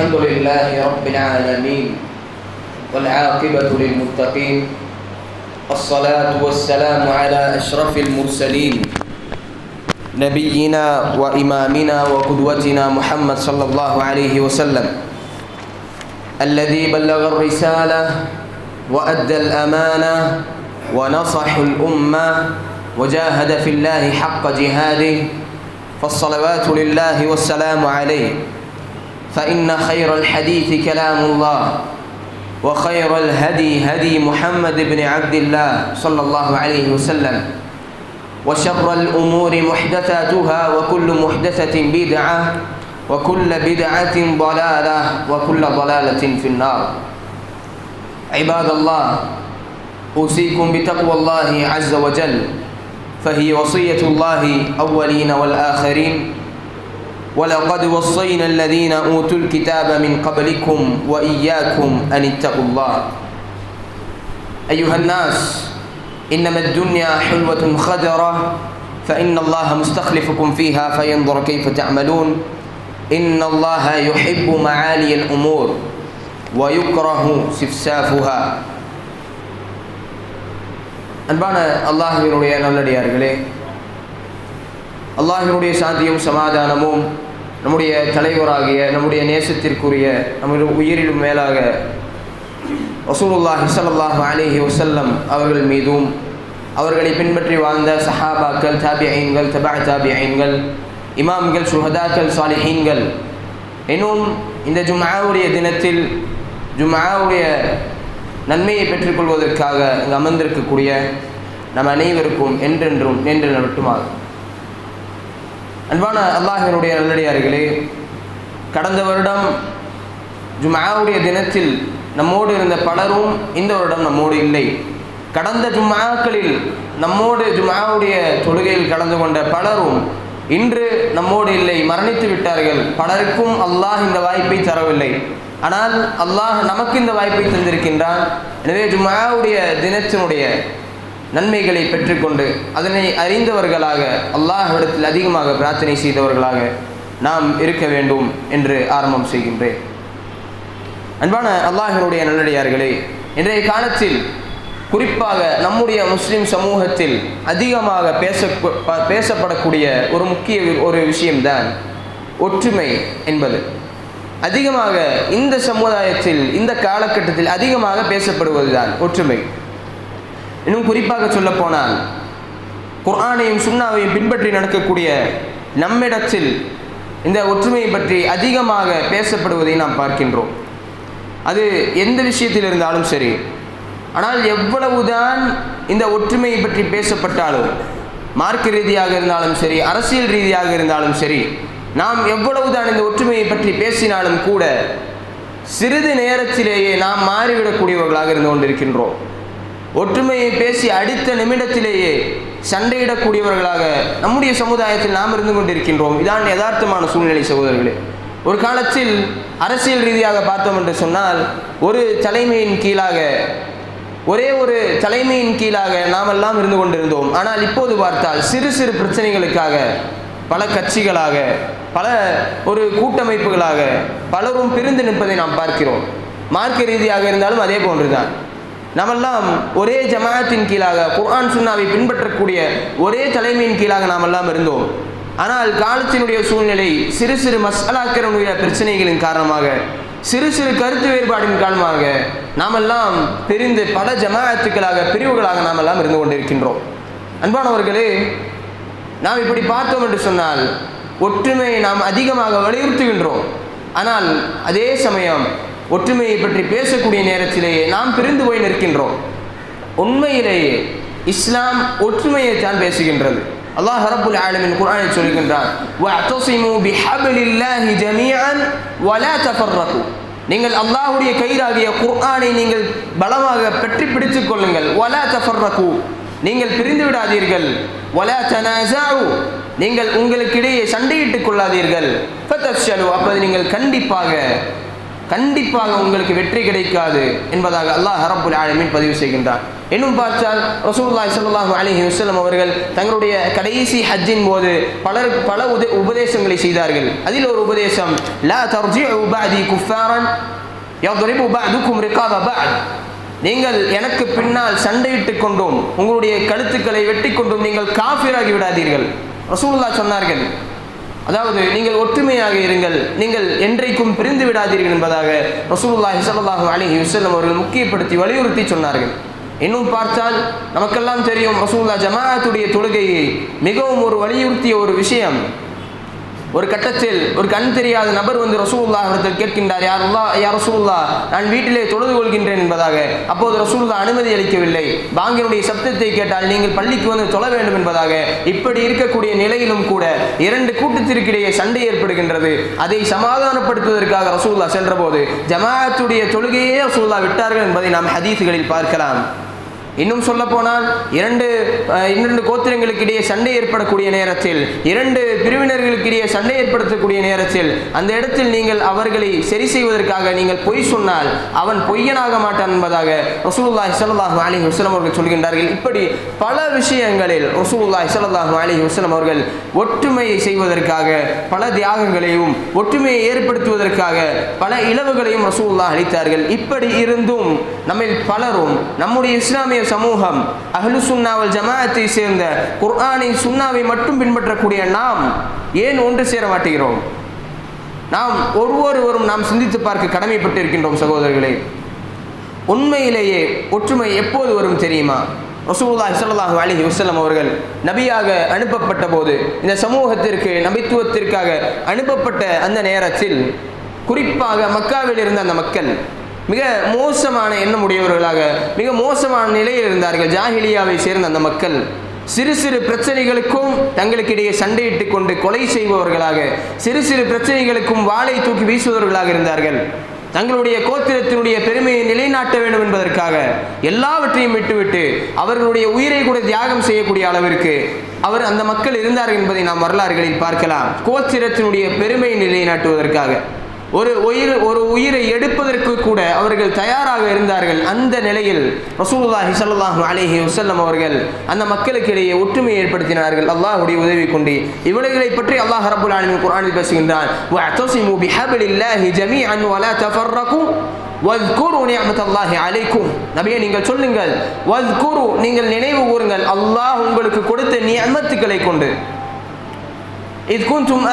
الحمد لله رب العالمين والعاقبة للمتقين الصلاة والسلام على أشرف المرسلين نبينا وإمامنا وقدوتنا محمد صلى الله عليه وسلم الذي بلغ الرسالة وأدى الأمانة ونصح الأمة وجاهد في الله حق جهاده فالصلوات لله والسلام عليه فإن خير الحديث كلام الله وخير الهدي هدي محمد بن عبد الله صلى الله عليه وسلم وشر الأمور محدثاتها وكل محدثة بدعة وكل بدعة ضلالة وكل ضلالة في النار. عباد الله أوصيكم بتقوى الله عز وجل فهي وصية الله أولين والآخرين. ولقد وصينا الذين أوتوا الكتاب من قبلكم وإياكم أن اتقوا الله. أيها الناس إنما الدنيا حلوة خدرة فإن الله مستخلفكم فيها فينظر كيف تعملون. إن الله يحب معالي الأمور ويكره سفسافها. أنبانا الله من رؤيا نولد يا அல்லாஹினுடைய சாந்தியும் சமாதானமும் நம்முடைய தலைவராகிய நம்முடைய நேசத்திற்குரிய நம்முடைய உயிரிலும் மேலாக வசூலுல்லாஹி ஸல்லல்லாஹு அலிஹி வசல்லம் அவர்கள் மீதும் அவர்களை பின்பற்றி வாழ்ந்த சஹாபாக்கள் தாபிஐன்கள் தபா தாபிஐன்கள் இமாம்கள் சுஹதாக்கள் சாலிஹீன்கள் இன்னும் இந்த ஜும்ஆவுடைய தினத்தில் ஜும்ஆவுடைய நன்மையை பெற்றுக்கொள்வதற்காக இங்கு அமர்ந்திருக்கக்கூடிய நம் அனைவருக்கும் என்றென்றும் நின்று நடட்டுமாகும் அன்பான அல்லாஹினுடைய நல்லடியார்களே கடந்த வருடம் ஜுமாவுடைய தினத்தில் நம்மோடு இருந்த பலரும் இந்த வருடம் நம்மோடு இல்லை. கடந்த ஜும்மாக்களில் நம்மோடு ஜுமாவுடைய தொழுகையில் கலந்து கொண்ட பலரும் இன்று நம்மோடு இல்லை மரணித்து விட்டார்கள். பலருக்கும் அல்லாஹ் இந்த வாய்ப்பை தரவில்லை. ஆனால் அல்லாஹ் நமக்கு இந்த வாய்ப்பை தந்திருக்கின்றான். எனவே ஜுமாவுடைய தினத்தினுடைய நன்மைகளை பெற்றுக்கொண்டு அதனை அறிந்தவர்களாக அல்லாஹிடத்தில் அதிகமாக பிரார்த்தனை செய்தவர்களாக நாம் இருக்க வேண்டும் என்று ஆரம்பம் செய்கின்றேன். அன்பான அல்லாஹினுடைய நல்லடியார்களே இன்றைய காலத்தில் குறிப்பாக நம்முடைய முஸ்லிம் சமூகத்தில் அதிகமாக பேச பேசப்படக்கூடிய ஒரு முக்கிய ஒரு விஷயம்தான் ஒற்றுமை என்பது. அதிகமாக இந்த சமுதாயத்தில் இந்த காலகட்டத்தில் அதிகமாக பேசப்படுவதுதான் ஒற்றுமை. இன்னும் குறிப்பாக சொல்ல போனால் குர்ஆனையும் சுண்ணாவையும் பின்பற்றி நடக்கக்கூடிய நம்மிடத்தில் இந்த ஒற்றுமையை பற்றி அதிகமாக பேசப்படுவதை நாம் பார்க்கின்றோம். அது எந்த விஷயத்தில் இருந்தாலும் சரி ஆனால் எவ்வளவுதான் இந்த ஒற்றுமையை பற்றி பேசப்பட்டாலும் மார்க்க ரீதியாக இருந்தாலும் சரி அரசியல் ரீதியாக இருந்தாலும் சரி நாம் எவ்வளவுதான் இந்த ஒற்றுமையை பற்றி பேசினாலும் கூட சிறிது நேரத்திலேயே நாம் மாறிவிடக்கூடியவர்களாக இருந்து கொண்டிருக்கின்றோம். ஒற்றுமையை பேசி அடித்த நிமிடத்திலேயே சண்டையிடக்கூடியவர்களாக நம்முடைய சமுதாயத்தில் நாம் இருந்து கொண்டிருக்கின்றோம். இதான் யதார்த்தமான சூழ்நிலை சகோதரர்களே. ஒரு காலத்தில் அரசியல் ரீதியாக பார்த்தோம் என்று சொன்னால் ஒரு தலைமையின் கீழாக ஒரே ஒரு தலைமையின் கீழாக நாமெல்லாம் இருந்து கொண்டிருந்தோம். ஆனால் இப்போது பார்த்தால் சிறு சிறு பிரச்சனைகளுக்காக பல கட்சிகளாக பல ஒரு கூட்டமைப்புகளாக பலரும் பிரிந்து நிற்பதை நாம் பார்க்கிறோம். மார்க்க ரீதியாக இருந்தாலும் அதே போன்றுதான். நாமெல்லாம் ஒரே ஜமாத்தின் கீழாக குர்ஆன் சுன்னாவை பின்பற்றக்கூடிய ஒரே தலைமையின் கீழாக நாமெல்லாம் இருந்தோம். ஆனால் காலத்தினுடைய சூழ்நிலை சிறு சிறு மசாலாக்கிறனுடைய பிரச்சனைகளின் காரணமாக சிறு சிறு கருத்து வேறுபாடின் காரணமாக நாமெல்லாம் பிரிந்து பல ஜமாத்துக்களாக பிரிவுகளாக நாமெல்லாம் இருந்து கொண்டிருக்கின்றோம். அன்பானவர்களே நாம் இப்படி பார்த்தோம் என்று சொன்னால் ஒற்றுமையை நாம் அதிகமாக வலியுறுத்துகின்றோம். ஆனால் அதே சமயம் ஒற்றுமையை பற்றி பேசக்கூடிய நேரத்திலேயே நாம் பிரிந்து போய் நிற்கின்றோம். உண்மையிலேயே இஸ்லாம் ஒற்றுமையை தான் பேசுகின்றது. அல்லாஹ் ரப்புல் ஆலமின் குரானை சொல்கின்றான் வலா நீங்கள் அல்லாஹுடைய கயிறாகிய குர்ஆனை நீங்கள் பலமாக பற்றி பிடித்துக் கொள்ளுங்கள். வலா தஃபர்ரகு. நீங்கள் பிரிந்து விடாதீர்கள். வலா தனாசாவு நீங்கள் உங்களுக்கிடையே சண்டையிட்டுக் கொள்ளாதீர்கள். அப்போது நீங்கள் கண்டிப்பாக கண்டிப்பாக உங்களுக்கு வெற்றி கிடைக்காது என்பதாக அல்லாஹ் ஹரப்புல் ஆலமின் பதிவு செய்கின்றார் இன்னும் பார்த்தால் ரசூல்லாய் சல்லாஹூ அலஹி வசலம் அவர்கள் தங்களுடைய கடைசி ஹஜ்ஜின் போது பலர் பல உத உபதேசங்களை செய்தார்கள். அதில் ஒரு உபதேசம் லா தர்ஜி உபாதி குஃபாரன் யதுரிபு பஅதுக்கும் ரிகாப பஅத். நீங்கள் எனக்கு பின்னால் சண்டையிட்டு கொண்டும் உங்களுடைய கழுத்துக்களை வெட்டி கொண்டும் நீங்கள் காஃபிராகி விடாதீர்கள். ரசூலுல்லா சொன்னார்கள் அதாவது நீங்கள் ஒற்றுமையாக இருங்கள். நீங்கள் என்றைக்கும் பிரிந்து விடாதீர்கள் என்பதாக ரசூல்லா ஹிசல்லாஹு அலைஹி வஸல்லம் அவர்கள் முக்கியப்படுத்தி வலியுறுத்தி சொன்னார்கள். இன்னும் பார்த்தால் நமக்கெல்லாம் தெரியும் ரசூல்லா ஜமாஅத்துடைய தொழுகையை மிகவும் ஒரு வலியுறுத்திய ஒரு விஷயம். ஒரு கட்டத்தில் ஒரு கண் தெரியாத நபர் வந்து ரசூல்லா அவர்கள் கேட்கின்றார் யார் அல்லா யார் ரசூல்லா நான் வீட்டிலே தொழுது கொள்கின்றேன் என்பதாக. அப்போது ரசூல்லா அனுமதி அளிக்கவில்லை. பாங்கினுடைய சப்தத்தை கேட்டால் நீங்கள் பள்ளிக்கு வந்து தொழ வேண்டும் என்பதாக. இப்படி இருக்கக்கூடிய நிலையிலும் கூட இரண்டு கூட்டத்திற்கிடையே சண்டை ஏற்படுகின்றது. அதை சமாதானப்படுத்துவதற்காக ரசூல்லா சென்றபோது ஜமாத்துடைய தொழுகையே ரசூல்லா விட்டார்கள் என்பதை நாம் ஹதீஸுகளில் பார்க்கலாம். இன்னும் சொல்ல போனால் இரண்டு இரண்டு கோத்திரங்களுக்கு இடையே சண்டை ஏற்படக்கூடிய நேரத்தில் இரண்டு பிரிவினர்களுக்கு இடையே சண்டை ஏற்படுத்தக்கூடிய நேரத்தில் அந்த இடத்தில் நீங்கள் அவர்களை சரி செய்வதற்காக நீங்கள் பொய் சொன்னால் அவன் பொய்யனாக மாட்டான் என்பதாக ரசூலுல்லாஹி ஸல்லல்லாஹு அலி வஸல்லம் அவர்கள் சொல்கின்றார்கள். இப்படி பல விஷயங்களில் ரசூலுல்லாஹி ஸல்லல்லாஹு அலி வஸல்லம் அவர்கள் ஒற்றுமையை செய்வதற்காக பல தியாகங்களையும் ஒற்றுமையை ஏற்படுத்துவதற்காக பல இழவுகளையும் ரசூலுல்லாஹ் அளித்தார்கள். இப்படி இருந்தும் நம்மில் பலரும் நம்முடைய இஸ்லாமிய சமூகம் அஹ்லு சுன்னாவல் ஜமாஅத்தை சேர்ந்த குர்ஆனை சுன்னாவை மட்டும் பின்பற்றக்கூடிய நாம் ஏன் ஒன்று சேர மாட்டேங்கிறோம் நாம் ஒவ்வொருவரும் நாம் சிந்தித்து பார்க்க கடமைப்பட்டு இருக்கின்றோம் சகோதரர்களே. உண்மையிலேயே ஒற்றுமை எப்போது வரும் தெரியுமா? ரசூல்லா ஸல்லல்லாஹு அலி வசலம் அவர்கள் நபியாக அனுப்பப்பட்ட போது இந்த சமூகத்திற்கு நபித்துவத்திற்காக அனுப்பப்பட்ட அந்த நேரத்தில் குறிப்பாக மக்காவில் இருந்த அந்த மக்கள் மிக மோசமான எண்ணம் உடையவர்களாக மிக மோசமான நிலையில் இருந்தார்கள் ஜாஹிலியாவை சேர்ந்த அந்த மக்கள். சிறு சிறு பிரச்சனைகளுக்கும் தங்களுக்கிடையே சண்டையிட்டு கொண்டு கொலை செய்பவர்களாக சிறு சிறு பிரச்சனைகளுக்கும் வாளை தூக்கி வீசுபவர்களாக இருந்தார்கள். தங்களுடைய கோத்திரத்தினுடைய பெருமையை நிலைநாட்ட வேண்டும் என்பதற்காக எல்லாவற்றையும் விட்டுவிட்டு அவர்களுடைய உயிரை கூட தியாகம் செய்யக்கூடிய அளவிற்கு அவர் அந்த மக்கள் இருந்தார்கள் என்பதை நாம் வரலாறுகளில் பார்க்கலாம். கோத்திரத்தினுடைய பெருமையை நிலைநாட்டுவதற்காக. ஒரு உயிர் ஒரு உயிரை எடுப்பதற்கு கூட அவர்கள் தயாராக இருந்தார்கள். அந்த நிலையில் ரசூலுல்லாஹி ஸல்லல்லாஹு அலைஹி வசல்லம் அவர்கள் அந்த மக்களுக்கிடையே ஒற்றுமையை ஏற்படுத்தினார்கள். அல்லாஹுடைய உதவி கொண்டு இவர்களை பற்றி அல்லாஹ் ரபுல் ஆலமின் குரானில் பேசுகின்றான். வஅதஸிமு பிஹப்லில்லாஹி ஜமீஅன் வலா தஃபர்ரகு வذ்குரு நிஅமத்தல்லாஹி அலைக்கும். நபியே நீங்கள் சொல்லுங்கள். வذ்குரு நீங்கள் நினைவு கூறுங்கள். அல்லாஹ் உங்களுக்கு கொடுத்த நியமத்துக்களை கொண்டு. இது கூந்தும்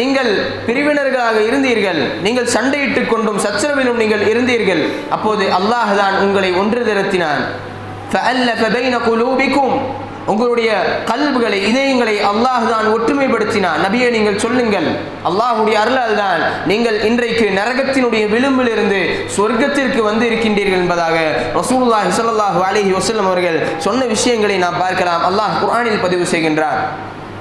நீங்கள் பிரிவினர்களாக இருந்தீர்கள். நீங்கள் சண்டையிட்டு கொண்டும் சச்சரவிலும் நீங்கள் இருந்தீர்கள். அப்போது அல்லாஹ் தான் உங்களை ஒன்று திரத்தினான் உங்களுடைய கல்புகளை இதயங்களை அல்லாஹ் தான் ஒற்றுமைப்படுத்தினான். நபியை நீங்கள் சொல்லுங்கள். அல்லாஹுடைய அருளால் தான் நீங்கள் இன்றைக்கு நரகத்தினுடைய விளிம்பிலிருந்து சொர்க்கத்திற்கு வந்து இருக்கின்றீர்கள் என்பதாக ரசூல்லாஹ் சல்லாஹூ அலிஹி வசல்லம் அவர்கள் சொன்ன விஷயங்களை நாம் பார்க்கலாம். அல்லாஹ் குரானில் பதிவு செய்கின்றார்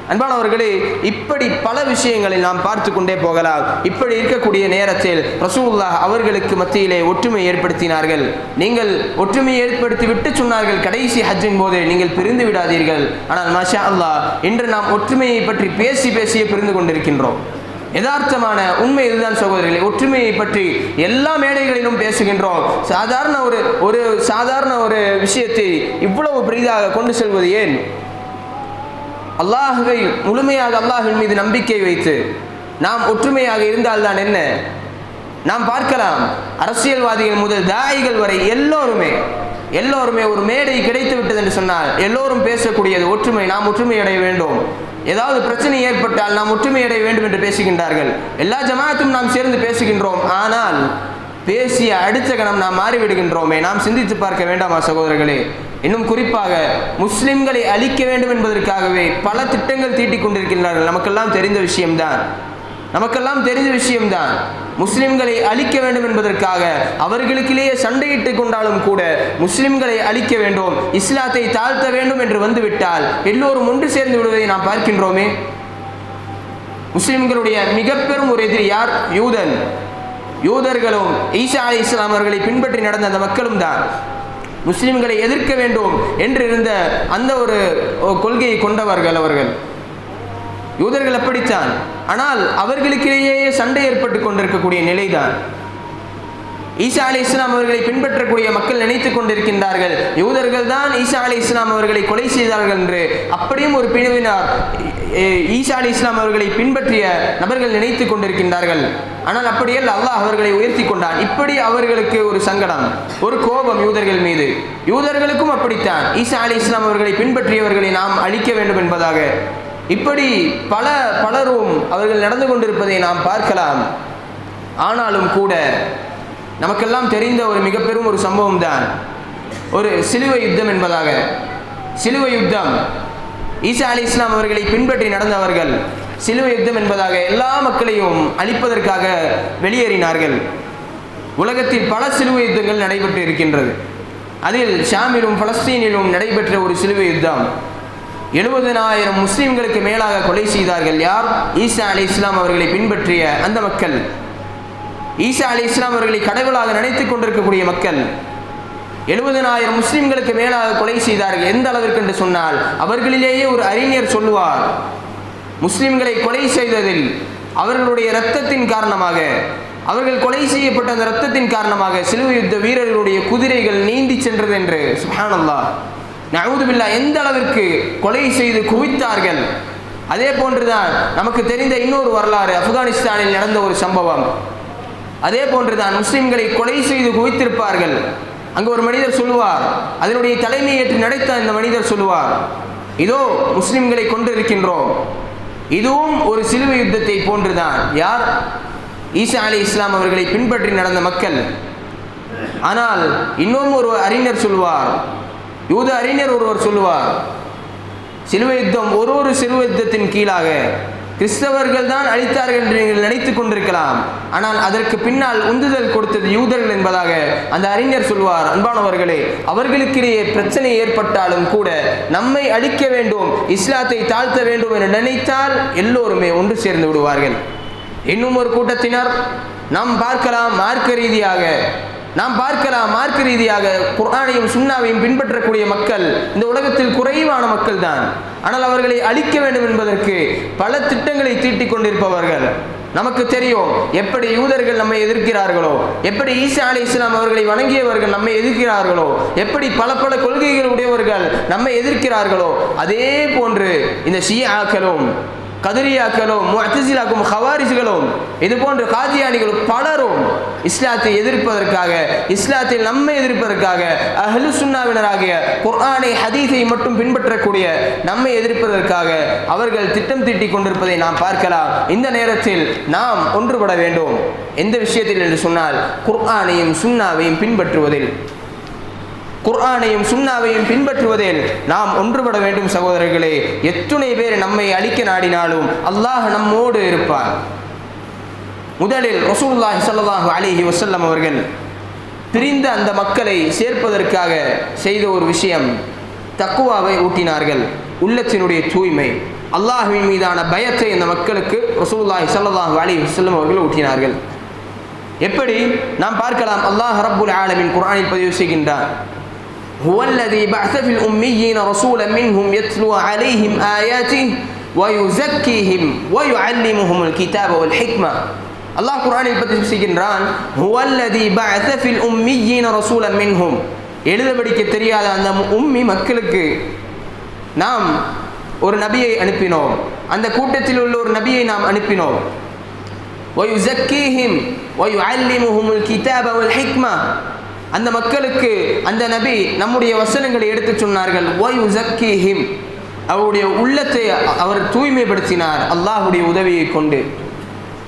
அன்பானவர்களே இப்படி பல விஷயங்களை நாம் பார்த்து கொண்டே போகலாம். இப்படி இருக்கக்கூடிய நேரத்தில் ரசூல்லா அவர்களுக்கு மத்தியிலே ஒற்றுமை ஏற்படுத்தினார்கள். நீங்கள் ஒற்றுமை ஏற்படுத்தி விட்டு சொன்னார்கள் கடைசி ஹஜ்ஜின் போது நீங்கள் பிரிந்து விடாதீர்கள். ஆனால் மாஷா அல்லாஹ் இன்று நாம் ஒற்றுமையை பற்றி பேசி பேசியே பிரிந்து கொண்டிருக்கின்றோம். யதார்த்தமான உண்மை இதுதான் சகோதரிகளே ஒற்றுமையை பற்றி எல்லா மேடைகளிலும் பேசுகின்றோம். சாதாரண ஒரு ஒரு சாதாரண ஒரு விஷயத்தை இவ்வளவு பெரிதாக கொண்டு செல்வது ஏன்? அல்லாஹுவை முழுமையாக அல்லாஹின் மீது நம்பிக்கை வைத்து நாம் ஒற்றுமையாக இருந்தால்தான் என்ன? நாம் பார்க்கலாம் அரசியல்வாதிகள் முதல் தாயிகள் வரை எல்லோருமே எல்லோருமே ஒரு மேடை கிடைத்து விட்டது என்று சொன்னால் எல்லோரும் பேசக்கூடியது ஒற்றுமை நாம் ஒற்றுமை அடைய வேண்டும். ஏதாவது பிரச்சனை ஏற்பட்டால் நாம் ஒற்றுமை அடைய வேண்டும் என்று பேசுகின்றார்கள். எல்லா ஜமாத்தும் நாம் சேர்ந்து பேசுகின்றோம். ஆனால் பேசிய அடுத்த கணம் நாம் மாறிவிடுகின்றோமே. நாம் சிந்தித்து பார்க்க வேண்டாமா சகோதரர்களே? இன்னும் குறிப்பாக முஸ்லிம்களை அழிக்க வேண்டும் என்பதற்காகவே பல திட்டங்கள் தீட்டிக் கொண்டிருக்கின்றார்கள். நமக்கெல்லாம் தெரிந்த விஷயம்தான். நமக்கெல்லாம் தெரிந்த விஷயம்தான். முஸ்லிம்களை அழிக்க வேண்டும் என்பதற்காக அவர்களுக்கிலேயே சண்டையிட்டுக் கொண்டாலும் கூட முஸ்லிம்களை அழிக்க வேண்டும் இஸ்லாத்தை தாழ்த்த வேண்டும் என்று வந்துவிட்டால் எல்லோரும் ஒன்று சேர்ந்து விடுவதை நாம் பார்க்கின்றோமே. முஸ்லிம்களுடைய மிக பெரும் ஒரு எதிரி யார்? யூதன். யூதர்களும் ஈசா அலி இஸ்லாம் அவர்களை பின்பற்றி நடந்த அந்த மக்களும் தான். முஸ்லிம்களை எதிர்க்க வேண்டும் என்று இருந்த அந்த ஒரு கொள்கையை கொண்டவர்கள் அவர்கள். யூதர்கள் அப்படித்தான். ஆனால் அவர்களுக்கிடையே சண்டை ஏற்பட்டு கொண்டிருக்கக்கூடிய நிலைதான். ஈசா அலி இஸ்லாம் அவர்களை பின்பற்றக்கூடிய மக்கள் நினைத்துக் கொண்டிருக்கின்றார்கள். யூதர்கள் தான் ஈசா அலி இஸ்லாம் அவர்களை கொலை செய்தார்கள் என்று அப்படியும் ஒரு பிரிவினார் ஈசா அலி இஸ்லாம் அவர்களை பின்பற்றிய நபர்கள் நினைத்துக் கொண்டிருக்கின்றார்கள். ஆனால் அப்படியல்ல அல்லாஹ் அவர்களை உயர்த்தி கொண்டான். இப்படி அவர்களுக்கு ஒரு சங்கடம் ஒரு கோபம் யூதர்கள் மீது. யூதர்களுக்கும் அப்படித்தான். ஈசா அலி இஸ்லாம் அவர்களை பின்பற்றியவர்களை நாம் அழிக்க வேண்டும் என்பதாக. இப்படி பல பலரும் அவர்கள் நடந்து கொண்டிருப்பதை நாம் பார்க்கலாம். ஆனாலும் கூட நமக்கெல்லாம் தெரிந்த ஒரு மிக பெரும் ஒரு சம்பவம் தான் ஒரு சிலுவை யுத்தம் என்பதாக. சிலுவை யுத்தம் ஈசா அலி இஸ்லாம் அவர்களை பின்பற்றி நடந்தவர்கள் சிலுவை யுத்தம் என்பதாக எல்லா மக்களையும் அழிப்பதற்காக வெளியேறினார்கள். உலகத்தில் பல சிலுவை யுத்தங்கள் நடைபெற்று இருக்கின்றது. அதில் ஷாமிலும் பலஸ்தீனிலும் நடைபெற்ற ஒரு சிலுவை யுத்தம். எழுபதனாயிரம் முஸ்லீம்களுக்கு மேலாக கொலை செய்தார்கள் யார்? ஈசா அலி இஸ்லாம் அவர்களை பின்பற்றிய அந்த மக்கள். ஈசா அலி இஸ்லாம் அவர்களை கடவுளாக நினைத்துக் கொண்டிருக்கக்கூடிய மக்கள். எழுபதனாயிரம் முஸ்லிம்களுக்கு மேலாக கொலை செய்தார்கள். எந்த அளவிற்கு என்று சொன்னால் அவர்களிலேயே ஒரு அறிஞர் சொல்லுவார் முஸ்லிம்களை கொலை செய்ததில் அவர்களுடைய இரத்தத்தின் காரணமாக அவர்கள் கொலை செய்யப்பட்ட அந்த இரத்தத்தின் காரணமாக சிலுவை யுத்த வீரர்களுடைய குதிரைகள் நீந்தி சென்றது என்று. சுஹானல்லா நவுதுபில்லா எந்த அளவிற்கு கொலை செய்து குவித்தார்கள். அதே போன்றுதான் நமக்கு தெரிந்த இன்னொரு வரலாறு ஆப்கானிஸ்தானில் நடந்த ஒரு சம்பவம். அதே போன்றுதான் முஸ்லிம்களை கொலை செய்து குவித்திருப்பார்கள். அங்கே ஒரு மனிதர் சொல்லுவார் அதனுடைய தலைமை ஏற்று நடத்த இந்த மனிதர் சொல்லுவார் இதோ முஸ்லிம்களை கொண்டிருக்கின்றோம் இதுவும் ஒரு சிலுவை யுத்தத்தை போன்றுதான். யார்? ஈசா அலி இஸ்லாம் அவர்களை பின்பற்றி நடந்த மக்கள். ஆனால் இன்னும் ஒரு அறிஞர் சொல்வார் யூத அறிஞர் ஒருவர் சொல்லுவார் சிலுவை யுத்தம் ஒரு ஒரு சிலுவை யுத்தத்தின் கீழாக கிறிஸ்தவர்கள் தான் அழித்தார்கள் என்று நீங்கள் நினைத்துக் கொண்டிருக்கலாம். ஆனால் அதற்கு பின்னால் உந்துதல் கொடுத்தது யூதர்கள் என்பதாக அந்த அறிஞர் சொல்வார். அன்பானவர்களே அவர்களுக்கிடையே பிரச்சனை ஏற்பட்டாலும் கூட நம்மை அழிக்க வேண்டும் இஸ்லாத்தை தாழ்த்த வேண்டும் என நினைத்தால் எல்லோருமே ஒன்று சேர்ந்து விடுவார்கள். இன்னும் ஒரு கூட்டத்தினர் நாம் பார்க்கலாம் மார்க்க ரீதியாக நாம் பார்க்கலாம் மார்க்க ரீதியாக குர்ஆனையும் சுன்னாவையும் பின்பற்றக்கூடிய மக்கள் இந்த உலகத்தில் குறைவான மக்கள் தான் ஆனால் அவர்களை அழிக்க வேண்டும் என்பதற்கு பல திட்டங்களை தீட்டிக் கொண்டிருப்பவர்கள் நமக்கு தெரியும் எப்படி யூதர்கள் நம்மை எதிர்க்கிறார்களோ எப்படி ஈசா அலி இஸ்லாம் அவர்களை வணங்கியவர்கள் நம்மை எதிர்க்கிறார்களோ எப்படி பல பல கொள்கைகள் உடையவர்கள் நம்மை எதிர்க்கிறார்களோ அதே போன்று இந்த ஷியாக்களும் கதிரியாக்களும் முஅத்தசிலாக்கும் ஹவாரிஸ்களும் இது போன்ற காதியானிகளும் பலரும் இஸ்லாத்தை எதிர்ப்பதற்காக இஸ்லாத்தில் நம்மை எதிர்ப்பதற்காக அஹலு சுன்னாவினராகிய குர்ஆனை ஹதீஸை மட்டும் பின்பற்றக்கூடிய நம்மை எதிர்ப்பதற்காக அவர்கள் திட்டம் தீட்டி கொண்டிருப்பதை நாம் பார்க்கலாம். இந்த நேரத்தில் நாம் ஒன்றுபட வேண்டும். எந்த விஷயத்தில் என்று சொன்னால் குர்ஆனையும் சுன்னாவையும் பின்பற்றுவதில். குர்ஆனையும் சுண்ணாவையும் பின்பற்றுவதில் நாம் ஒன்றுபட வேண்டும் சகோதரர்களே. எத்துணை பேர் நம்மை அழிக்க நாடினாலும் அல்லாஹ் நம்மோடு இருப்பார். முதலில் ரசூலுல்லாஹி சல்லாஹு அலிஹி வசல்லம் அவர்கள் பிரிந்த அந்த மக்களை சேர்ப்பதற்காக செய்த ஒரு விஷயம் தக்குவாவை ஊட்டினார்கள். உள்ளத்தினுடைய தூய்மை. அல்லாஹுவின் மீதான பயத்தை இந்த மக்களுக்கு ரசூல்லாஹி சல்லாஹு அலி வசல்லம் அவர்கள் ஊட்டினார்கள். எப்படி? நாம் பார்க்கலாம் அல்லாஹ் ரப்புல் ஆலமின் குரானில் பதிவு செய்கின்றார். هو الذي بعث في الأميين رسولا منهم يتلو عليهم آياته ويزكيهم ويعلمهم الكتاب والحكمة அல்லாஹ் குர்ஆனில் பதிவு செய்கின்றான் هو الذي بعث في الأميين رسولا منهم எழுத படிக்க தெரியாத அந்த உம்மி மக்களுக்கு நாம் ஒரு நபியை அனுப்பினோம் அந்த கூட்டத்தில் உள்ள ஒரு நபியை நாம் அனுப்பினோம் ويزكيهم ويعلمهم الكتاب والحكمة அந்த மக்களுக்கு அந்த நபி நம்முடைய வசனங்களை எடுத்து சொன்னார்கள். ஒய் உசக்கி ஹிம் அவருடைய உள்ளத்தை அவர் தூய்மைப்படுத்தினார். அல்லாஹுடைய உதவியை கொண்டு.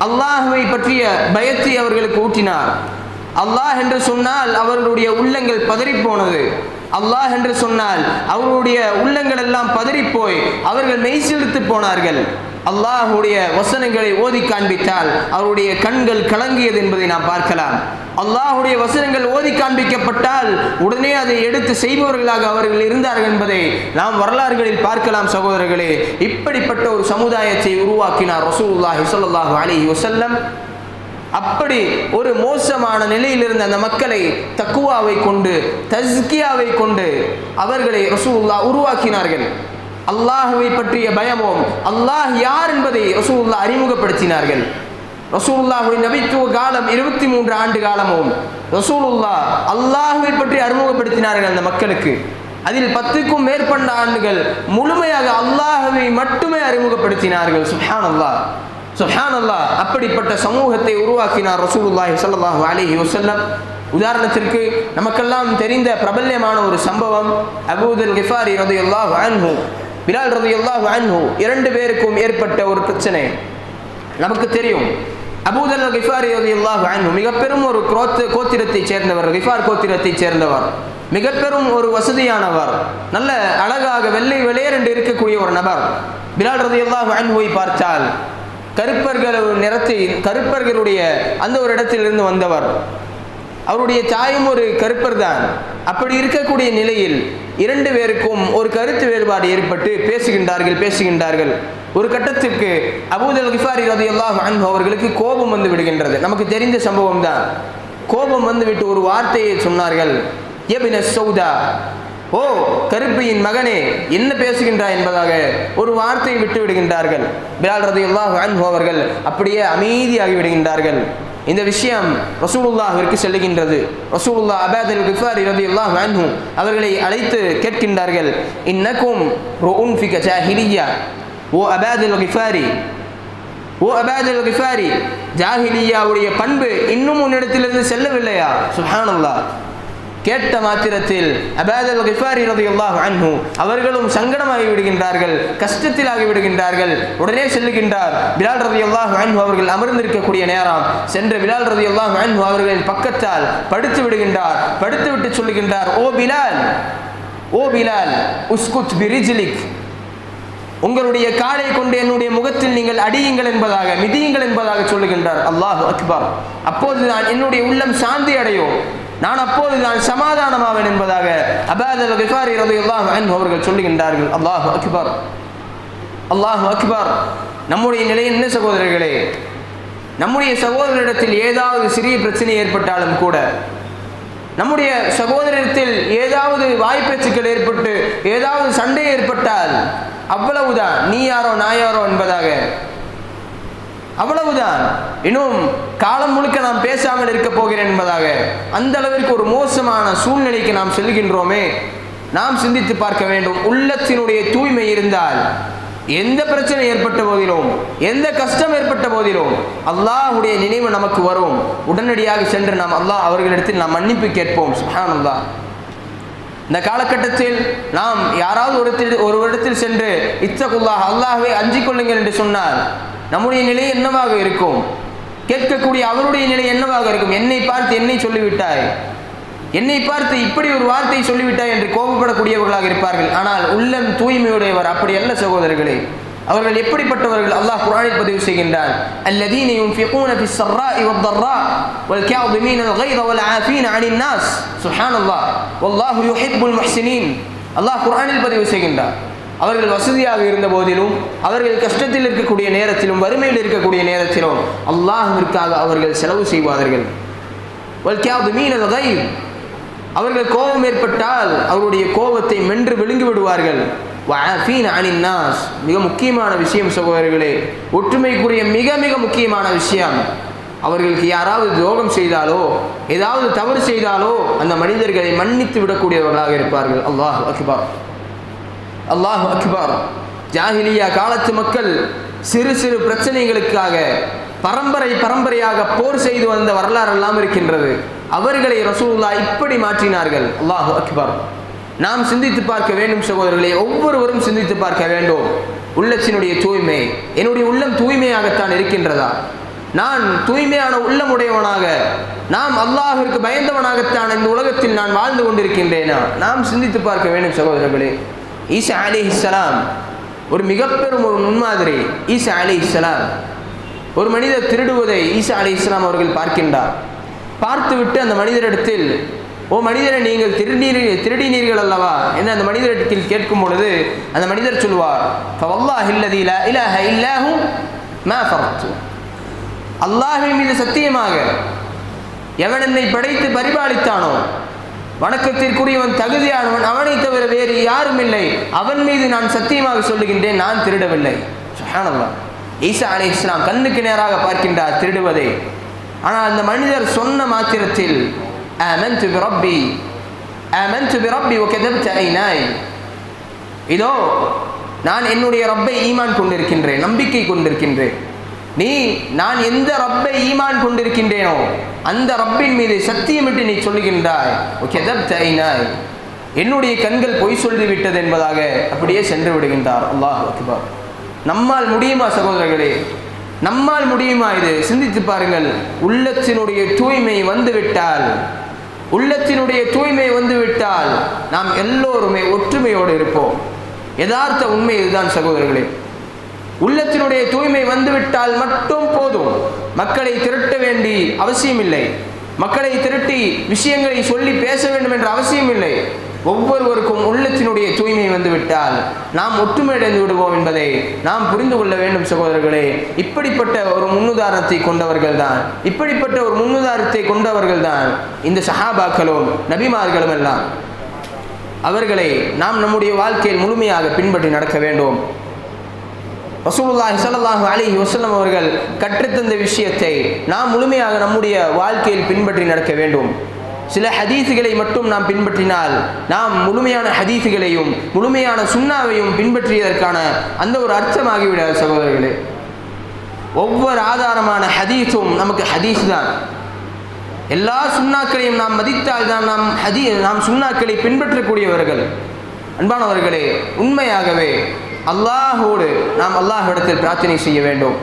அல்லாஹுவை பற்றிய பயத்தை அவர்களுக்கு ஊட்டினார். அல்லாஹ் என்று சொன்னால் அவர்களுடைய உள்ளங்கள் பதறிப்போனது. அல்லாஹ் என்று சொன்னால் அவருடைய உள்ளங்கள் எல்லாம் பதறிப்போய் அவர்கள் மெய்சிலுத்து போனார்கள். அல்லாஹுடைய வசனங்களை ஓதி காண்பித்தால் அவருடைய கண்கள் கலங்கியது என்பதை நாம் பார்க்கலாம். அல்லாஹுடைய வசனங்கள் ஓதி காண்பிக்கப்பட்டால் உடனே அதை எடுத்து செய்பவர்களாக அவர்கள் இருந்தார்கள் என்பதை நாம் வரலாறுகளில் பார்க்கலாம் சகோதரர்களே. இப்படிப்பட்ட ஒரு சமுதாயத்தை உருவாக்கினார் ரசூல்லாஹி ஸல்லல்லாஹு அலைஹி வசல்லம் அப்படி ஒரு மோசமான நிலையில் இருந்த அந்த மக்களை தக்குவாவை கொண்டு தஸ்கியாவை கொண்டு அவர்களை ரசூல்லா உருவாக்கினார்கள். அல்லாஹுவை பற்றிய பயமும் அல்லாஹ் யார் என்பதை ரசூல்லா அறிமுகப்படுத்தினார்கள். ரசூலுல்லாஹுடைய நபித்துவ காலம் இருபத்தி மூன்று ஆண்டு காலமும் ரசூலுல்லா அல்லாஹுவை பற்றி அறிமுகப்படுத்தினார்கள் அந்த மக்களுக்கு. அதில் பத்துக்கும் மேற்பட்ட ஆண்டுகள் முழுமையாக அல்லாஹுவை மட்டுமே அறிமுகப்படுத்தினார்கள். சுஹான் அல்லா சுஹான் அல்லா அப்படிப்பட்ட சமூகத்தை உருவாக்கினார் ரசூலுல்லாஹி சல்லாஹு அலிஹி வசல்லம் உதாரணத்திற்கு நமக்கெல்லாம் தெரிந்த பிரபல்யமான ஒரு சம்பவம் அபூதன் கிஃபாரி ரதியல்லாஹு அன்ஹு. பிலால் ரதியல்லாஹு அன்ஹு இரண்டு பேருக்கும் ஏற்பட்ட ஒரு பிரச்சனை. நமக்கு தெரியும். அபூதல் கிஃபாரி ரதியல்லாஹு அன்ஹு மிக பெரும் ஒரு குரோத்து கோத்திரத்தைச் சேர்ந்தவர் கிஃபார் கோத்திரத்தைச் சேர்ந்தவர். மிக பெரும் ஒரு வசதியானவர். நல்ல அழகாக வெள்ளை வெளியேறண்டு இருக்கக்கூடிய ஒரு நபர். பிலால் ரதியல்லாஹு அன்ஹுவை பார்த்தால் கருப்பர்கள் நிறத்தை கருப்பர்களுடைய அந்த ஒரு இடத்திலிருந்து வந்தவர். அவருடைய தாயும் ஒரு கருப்பர் தான் அப்படி இருக்கக்கூடிய நிலையில் இரண்டு பேருக்கும் ஒரு கருத்து வேறுபாடு ஏற்பட்டு பேசுகின்றார்கள் பேசுகின்றார்கள். ஒரு கட்டத்துக்கு அபூதல் கிஃபாரி ரதி அல்லாஹ் அன்பு அவர்களுக்கு கோபம் வந்து விடுகின்றது. நமக்கு தெரிந்த சம்பவம் தான் கோபம் வந்து விட்டு ஒரு வார்த்தையை சொன்னார்கள். எபின சௌதா ஓ கருப்பையின் மகனே என்ன பேசுகின்றாய் என்பதாக ஒரு வார்த்தையை விட்டு விடுகின்றார்கள். பிலால் ரதி அல்லாஹ் அன்பு அவர்கள் அப்படியே அமைதியாகி விடுகின்றார்கள். இந்த விஷயம் ரசூலுல்லாஹிற்கு செல்லுகின்றது. ரசூலுல்லா அபாதல் கிஃபாரி ரலியல்லாஹு அன்ஹு அவர்களை அழைத்து கேட்கின்றார்கள் இன்னக்கும் ருஉன் ஃபிக ஜாஹிலியா? ஓ அபாதல் கிஃபாரி ஓ அபாதல் கிஃபாரி ஜாஹிலியாவுடைய பண்பு இன்னும் உன்னிடத்திலிருந்து செல்லவில்லையா? சுஹானல்லாஹ். கேட்ட மாத்திரத்தில் அபாதல் கிஃபாரி ரதியுல்லாஹு அன்ஹு அவர்களும் சங்கடமாகி விடுகின்றார்கள் கஷ்டத்தில் ஆகிவிடுகின்றார்கள் உடனே செல்லுகின்றார். பிலால் ரதியுல்லாஹு அன்ஹு அவர்கள் அமர்ந்திருக்கக்கூடிய நேரம். சென்ற பிலால் ரதியுல்லாஹு அன்ஹு அவர்களின் பக்கத்தால் படுத்து விடுகின்றார். படுத்து விட்டு சொல்லுகின்றார் ஓ பிலால் ஓ பிலால் உஸ்குத் பிரிஜிலிக். உங்களுடைய காலை கொண்டு என்னுடைய முகத்தில் நீங்கள் அடியுங்கள் என்பதாக மிதியுங்கள் என்பதாக சொல்லுகின்றார். அல்லாஹ் அக்பார். அப்போது நான் என்னுடைய உள்ளம் சாந்தி அடையும். நான் அப்போது நான் சமாதானமாவேன் என்பதாக அபாதல் கிஃபாரி ரலியல்லாஹு அன்ஹு அவர்கள் சொல்லுகின்றார்கள். அல்லாஹ் அக்பர். அல்லாஹ் அக்பர். நம்முடைய நிலை என்ன சகோதரர்களே? நம்முடைய சகோதரிடத்தில் ஏதாவது சிறிய பிரச்சனை ஏற்பட்டாலும் கூட நம்முடைய சகோதரத்தில் ஏதாவது வாய்ப்பேச்சுக்கள் ஏற்பட்டு ஏதாவது சண்டை ஏற்பட்டால் அவ்வளவுதான். நீ யாரோ நான் யாரோ என்பதாக அவ்வளவுதான். இன்னும் காலம் முழுக்க நாம் பேசாமல் இருக்க போகிறேன் என்பதாக அந்த அளவிற்கு ஒரு மோசமான சூழ்நிலைக்கு நாம் செல்கின்றோமே. நாம் சிந்தித்து பார்க்க வேண்டும். உள்ளத்தினுடைய தூய்மை இருந்தால் எந்த பிரச்சனை ஏற்பட்ட போதிலும் எந்த கஷ்டம் ஏற்பட்ட போதிலும் அல்லாஹுடைய நினைவு நமக்கு வரும். உடனடியாக சென்று நாம் அல்லாஹ் அவர்களிடத்தில் நாம் மன்னிப்பு கேட்போம். சுஹானல்லாஹ். இந்த காலகட்டத்தில் நாம் யாராவது ஒரு ஒரு இடத்தில் சென்று இத்தகுல்லாஹ் அல்லாஹ்வை அஞ்சிக் கொள்ளுங்கள் என்று சொன்னால் நம்முடைய நிலை என்னவாக இருக்கும் கேட்கக்கூடிய அவருடைய நிலை என்னவாக இருக்கும் என்னை பார்த்து என்னை சொல்லிவிட்டாய் என்னை பார்த்து இப்படி ஒரு வார்த்தை சொல்லிவிட்டாய் என்று கோபப்படக்கூடியவர்களாக இருப்பார்கள் ஆனால் உள்ளம் தூய்மையுடையவர் அப்படி அல்ல சகோதரர்களே அவர்கள் எப்படிப்பட்டவர்கள் அல்லாஹ் குர்ஆனில் பதிவு செய்கின்றான் الذين ينفقون في السراء والضراء والكاظمين الغيظ والعافين عن الناس سبحان الله والله يحب المحسنين அல்லாஹ் குர்ஆனில் பதிவு செய்கின்றார் அவர்கள் வசதியாக இருந்த போதிலும் அவர்கள் கஷ்டத்தில் இருக்கக்கூடிய நேரத்திலும் வறுமையில் இருக்கக்கூடிய நேரத்திலும் அல்லாஹிற்காக அவர்கள் செலவு செய்வார்கள். அவர்கள் கோபம் ஏற்பட்டால் அவருடைய கோபத்தை மென்று விழுங்கி விடுவார்கள். மிக முக்கியமான விஷயம் சகோதரர்களே. ஒற்றுமைக்குரிய மிக மிக முக்கியமான விஷயம். அவர்களுக்கு யாராவது துரோகம் செய்தாலோ ஏதாவது தவறு செய்தாலோ அந்த மனிதர்களை மன்னித்து விடக்கூடியவர்களாக இருப்பார்கள். அல்லாஹ் அக்பா அல்லாஹ் அக்பர். ஜாஹிலியா காலத்து மக்கள் சிறு சிறு பிரச்சனைகளுக்காக பரம்பரை பரம்பரையாக போர் செய்து வந்த வரலாறு எல்லாம் இருக்கின்றது. அவர்களை ரசூல்லா இப்படி மாற்றினார்கள். அல்லாஹ் அக்பர். நாம் சிந்தித்து பார்க்க வேண்டும் சகோதரர்களே ஒவ்வொருவரும் சிந்தித்து பார்க்க வேண்டும். உள்ளத்தினுடைய தூய்மை என்னுடைய உள்ளம் தூய்மையாகத்தான் இருக்கின்றதா? நான் தூய்மையான உள்ளமுடையவனாக நாம் அல்லாஹிற்கு பயந்தவனாகத்தான் இந்த உலகத்தில் நான் வாழ்ந்து கொண்டிருக்கின்றேனா? நாம் சிந்தித்து பார்க்க வேண்டும் சகோதரர்களே. ஈசா அலி இஸ்லாம் ஒரு மிகப்பெரும் ஒரு முன்மாதிரி ஈசா அலி இஸ்லாம் ஒரு மனிதர் திருடுவதை ஈசா அலி இஸ்லாம் அவர்கள் பார்க்கின்றார். பார்த்துவிட்டு அந்த மனிதரிடத்தில் ஓ மனிதரை நீங்கள் திருநீர் திருடினீர்கள் அல்லவா? என்று அந்த மனிதரிடத்தில் கேட்கும் பொழுது அந்த மனிதர் சொல்வார் அல்லாஹின் மீது சத்தியமாக எவன் என்னை படைத்து பரிபாலித்தானோ வணக்கத்திற்குரியவன் தகுதியானவன் அவனை தவிர வேறு யாரும் இல்லை. அவன் மீது நான் சத்தியமாக சொல்லுகின்றேன் நான் திருடவில்லை. சுஹானல்லா ஈசா அலி இஸ்லாம் கண்ணுக்கு நேராக பார்க்கின்றார் திருடுவதை. ஆனால் அந்த மனிதர் சொன்ன மாத்திரத்தில் ரப்பி ரப்பி ஐநாய் இதோ நான் என்னுடைய ரப்பை ஈமான் கொண்டிருக்கின்றேன் நம்பிக்கை கொண்டிருக்கின்றேன். நீ நான் எந்த ரப்பை ஈமான் கொண்டிருக்கின்றேனோ அந்த ரப்பின் மீது சத்தியம் சத்தியமிட்டு நீ சொல்லுகின்றாய். ஓகே தைனாய் என்னுடைய கண்கள் பொய் சொல்லிவிட்டது என்பதாக அப்படியே சென்று விடுகின்றார். அல்லாஹ் அக்பர். நம்மால் முடியுமா சகோதரர்களே? நம்மால் முடியுமா இது? சிந்தித்து பாருங்கள். உள்ளத்தினுடைய தூய்மை வந்துவிட்டால் உள்ளத்தினுடைய தூய்மை வந்துவிட்டால் நாம் எல்லோருமே ஒற்றுமையோடு இருப்போம். யதார்த்த உண்மை இதுதான் சகோதரர்களே. உள்ளத்தினுடைய தூய்மை வந்துவிட்டால் மட்டும் போதும். மக்களை திரட்ட வேண்டி அவசியமில்லை. மக்களை திரட்டி விஷயங்களை சொல்லி பேச வேண்டும் என்ற அவசியம் இல்லை ஒவ்வொருவருக்கும் உள்ளத்தினுடைய தூய்மை வந்துவிட்டால் நாம் ஒற்றுமையடைந்து விடுவோம் என்பதை நாம் புரிந்து கொள்ள வேண்டும் சகோதரர்களே. இப்படிப்பட்ட ஒரு முன்னுதாரணத்தை கொண்டவர்கள் தான் இப்படிப்பட்ட ஒரு முன்னுதாரணத்தை கொண்டவர்கள் தான் இந்த சஹாபாக்களும் நபிமார்களும் எல்லாம். அவர்களை நாம் நம்முடைய வாழ்க்கையில் முழுமையாக பின்பற்றி நடக்க வேண்டும். ரசூலுல்லாஹி ஸல்லல்லாஹு அலைஹி வஸல்லம் அவர்கள் கற்றுத்தந்த விஷயத்தை நாம் முழுமையாக நம்முடைய வாழ்க்கையில் பின்பற்றி நடக்க வேண்டும். சில ஹதீஸுகளை மட்டும் நாம் பின்பற்றினால் நாம் முழுமையான ஹதீஸுகளையும் முழுமையான சுண்ணாவையும் பின்பற்றியதற்கான அந்த ஒரு அர்த்தமாகிவிடாது சகோதரர்களே. ஒவ்வொரு ஆதாரமான ஹதீஸும் நமக்கு ஹதீஸ் தான். எல்லா சுண்ணாக்களையும் நாம் மதித்தால் தான் நாம் ஹதி நாம் சுண்ணாக்களை பின்பற்றக்கூடியவர்கள். அன்பானவர்களே உண்மையாகவே அல்லாஹோடு நாம் அல்லாஹ் இடத்தில் பிரார்த்தனை செய்ய வேண்டும்.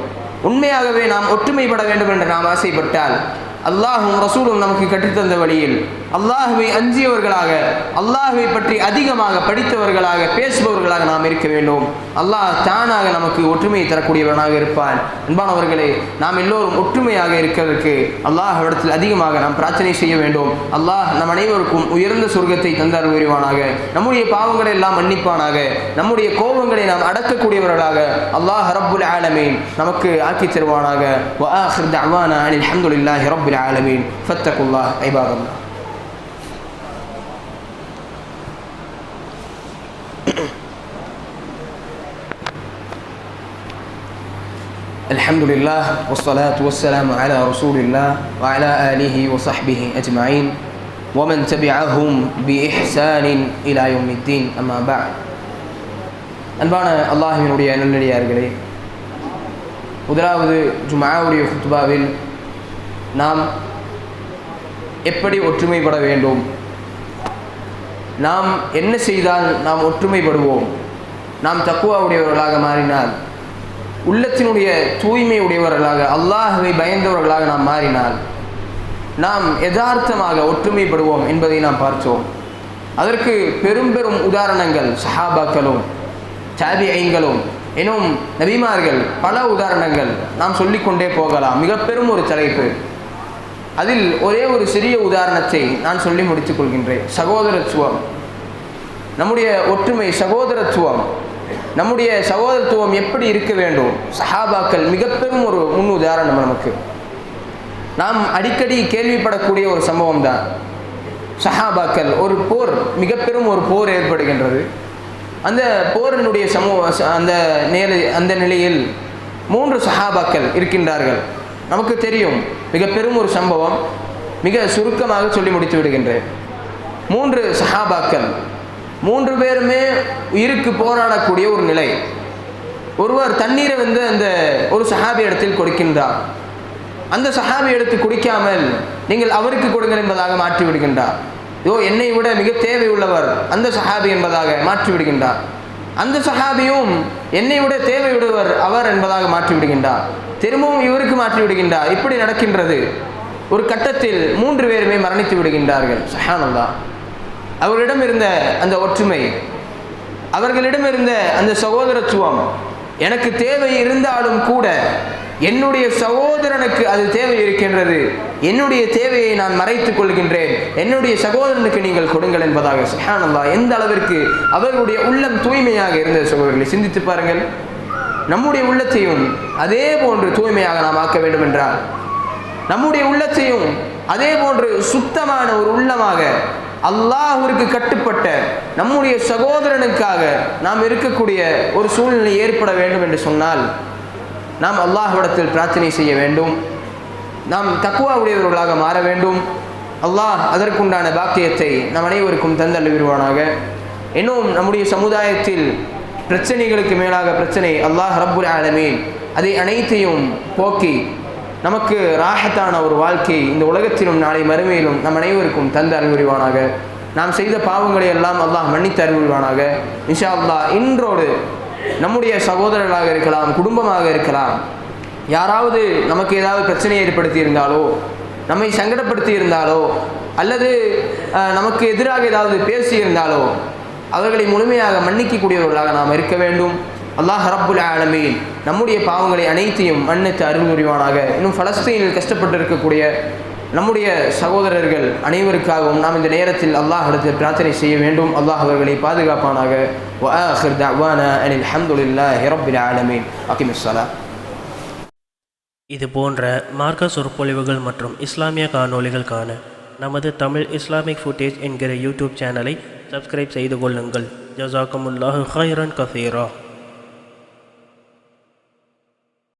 உண்மையாகவே நாம் ஒற்றுமைப்பட வேண்டும் என்று நாம் ஆசைப்பட்டால் அல்லாஹும் ரசூலும் நமக்கு கற்றுத்தந்த வழியில். அல்லாஹுவை அஞ்சியவர்களாக அல்லாஹுவை பற்றி அதிகமாக படித்தவர்களாக பேசுபவர்களாக நாம் இருக்க வேண்டும். அல்லாஹ் தானாக நமக்கு ஒற்றுமையை தரக்கூடியவனாக இருப்பான். அன்பானவர்களே நாம் எல்லோரும் ஒற்றுமையாக இருக்கிறதுக்கு அல்லாஹ் இடத்தில் அதிகமாக நாம் பிரார்த்தனை செய்ய வேண்டும். அல்லாஹ் நம் அனைவருக்கும் உயர்ந்த சொர்க்கத்தை தந்தார் உரிவானாக நம்முடைய பாவங்களை எல்லாம் மன்னிப்பானாக. நம்முடைய கோபங்களை நாம் அடக்கக்கூடியவர்களாக அல்லாஹ் ரப்புல் ஆலமே நமக்கு ஆக்கி தருவானாக அலமதுல்லாஹி ரப் أن الحمد لله رب العالمين فاتقوا الله عباد الله الحمد لله والصلاة والسلام على رسول الله وعلى آله وصحبه أجمعين ومن تبعهم بإحسان إلى يوم الدين أما بعد அன்பான அல்லாஹினுடைய நல்லடியார்களே முதலாவது ஜுமாவுடைய குத்துபாவில் நாம் எப்படி ஒற்றுமைப்பட வேண்டும்? நாம் என்ன செய்தால் நாம் ஒற்றுமைப்படுவோம்? நாம் தக்குவாவுடையவர்களாக மாறினால் உள்ளத்தினுடைய தூய்மை உடையவர்களாக அல்லாஹவை பயந்தவர்களாக நாம் மாறினால் நாம் யதார்த்தமாக ஒற்றுமைப்படுவோம் என்பதை நாம் பார்த்தோம். அதற்கு பெரும் பெரும் உதாரணங்கள் சஹாபாக்களும் சாபி ஐங்களும் எனும் நபிமார்கள் பல உதாரணங்கள் நாம் சொல்லிக்கொண்டே போகலாம். மிக பெரும் ஒரு தலைப்பு. அதில் ஒரே ஒரு சிறிய உதாரணத்தை நான் சொல்லி முடித்துக் கொள்கின்றேன். சகோதரத்துவம். நம்முடைய ஒற்றுமை சகோதரத்துவம். நம்முடைய சகோதரத்துவம் எப்படி இருக்க வேண்டும்? சஹாபாக்கள் மிக பெரும் ஒரு முன் உதாரணம் நமக்கு. நாம் அடிக்கடி கேள்விப்படக்கூடிய ஒரு சம்பவம் தான். சஹாபாக்கள் ஒரு போர் மிக பெரும் ஒரு போர் ஏற்படுகின்றது. அந்த போரினுடைய சமூக அந்த நேர அந்த நிலையில் மூன்று சஹாபாக்கள் இருக்கின்றார்கள். நமக்கு தெரியும் மிக பெரும் ஒரு சம்பவம் மிக சுருக்கமாக சொல்லி முடித்து விடுகின்றேன். மூன்று சஹாபாக்கள் மூன்று பேருமே உயிருக்கு போராடக்கூடிய ஒரு நிலை. ஒருவர் தண்ணீரை வந்து அந்த ஒரு சஹாபி இடத்தில் கொடுக்கின்றார். அந்த சஹாபி எடுத்து குடிக்காமல் நீங்கள் அவருக்கு கொடுங்கள் என்பதாக மாற்றி விடுகின்றார். யோ என்னை விட மிக தேவை உள்ளவர் அந்த சஹாபி என்பதாக மாற்றி விடுகின்றார். அந்த சஹாபியும் என்னை விட தேவை விடுவர் அவர் என்பதாக மாற்றி விடுகின்றார். திரும்பவும் இவருக்கு மாற்றி விடுகின்றார். இப்படி நடக்கின்றது. ஒரு கட்டத்தில் மூன்று பேருமே மரணித்து விடுகின்றார்கள். சஹானந்தா அவர்களிடம் இருந்த அந்த ஒற்றுமை அவர்களிடம் இருந்த அந்த சகோதரத்துவம் எனக்கு தேவை இருந்தாலும் கூட என்னுடைய சகோதரனுக்கு அது தேவை இருக்கின்றது. என்னுடைய தேவையை நான் மறைத்துக் கொள்கின்றேன். என்னுடைய சகோதரனுக்கு நீங்கள் கொடுங்கள் என்பதாக சுஹானல்லா. எந்த அளவிற்கு அவர்களுடைய உள்ளம் தூய்மையாக இருந்த சகோதரர்களை சிந்தித்து பாருங்கள். நம்முடைய உள்ளத்தையும் அதே போன்று தூய்மையாக நாம் ஆக்க வேண்டும் என்றால் நம்முடைய உள்ளத்தையும் அதே போன்று சுத்தமான ஒரு உள்ளமாக அல்லாஹ்விற்கு கட்டுப்பட்ட நம்முடைய சகோதரனுக்காக நாம் இருக்கக்கூடிய ஒரு சூழ்நிலை ஏற்பட வேண்டும் என்று சொன்னால் நாம் அல்லாஹ்விடத்தில் பிரார்த்தனை செய்ய வேண்டும். நாம் தக்குவா உடையவர்களாக மாற வேண்டும். அல்லாஹ் அதற்குண்டான பாக்கியத்தை நம் அனைவருக்கும் தந்தல் விருவானாக இன்னும் நம்முடைய சமுதாயத்தில் பிரச்சனைகளுக்கு மேலாக பிரச்சனை அல்லாஹ் ரப்புல் ஆலமீன். அதை அனைத்தையும் போக்கி நமக்கு ராகத்தான ஒரு வாழ்க்கை இந்த உலகத்திலும் நாளை மறுமையிலும் நம் அனைவருக்கும் தந்து அருள்புரிவானாக நாம் செய்த பாவங்களை எல்லாம் அல்லாஹ் மன்னித்து அறிவுரிவானாக. இன்ஷா அல்லாஹ் இன்றோடு நம்முடைய சகோதரர்களாக இருக்கலாம் குடும்பமாக இருக்கலாம். யாராவது நமக்கு ஏதாவது பிரச்சனை ஏற்படுத்தி இருந்தாலோ நம்மை சங்கடப்படுத்தி இருந்தாலோ அல்லது நமக்கு எதிராக ஏதாவது பேசி இருந்தாலோ அவர்களை முழுமையாக மன்னிக்கக்கூடியவர்களாக நாம் இருக்க வேண்டும். அல்லாஹ் ரப்புல் ஆலமீன் நம்முடைய பாவங்களை அனைத்தையும் மன்னித்து அருள் புரிவானாக. இன்னும் பலஸ்தீனில் கஷ்டப்பட்டு இருக்கக்கூடிய நம்முடைய சகோதரர்கள் அனைவருக்காகவும் நாம் இந்த நேரத்தில் அல்லாஹ் அடுத்து பிரார்த்தனை செய்ய வேண்டும். அல்லாஹ் அவர்களை பாதுகாப்பானாக. ஆலமீன். அகிமிஸ்ஸலா இது போன்ற மார்க்க சொற்பொழிவுகள் மற்றும் இஸ்லாமிய காணொலிகள் நமது தமிழ் இஸ்லாமிக் ஃபுட்டேஜ் என்கிற யூடியூப் சேனலை சப்ஸ்கிரைப் செய்து கொள்ளுங்கள். ஜசாக்கமுல்லாஹு ஹைரன் கசீரா.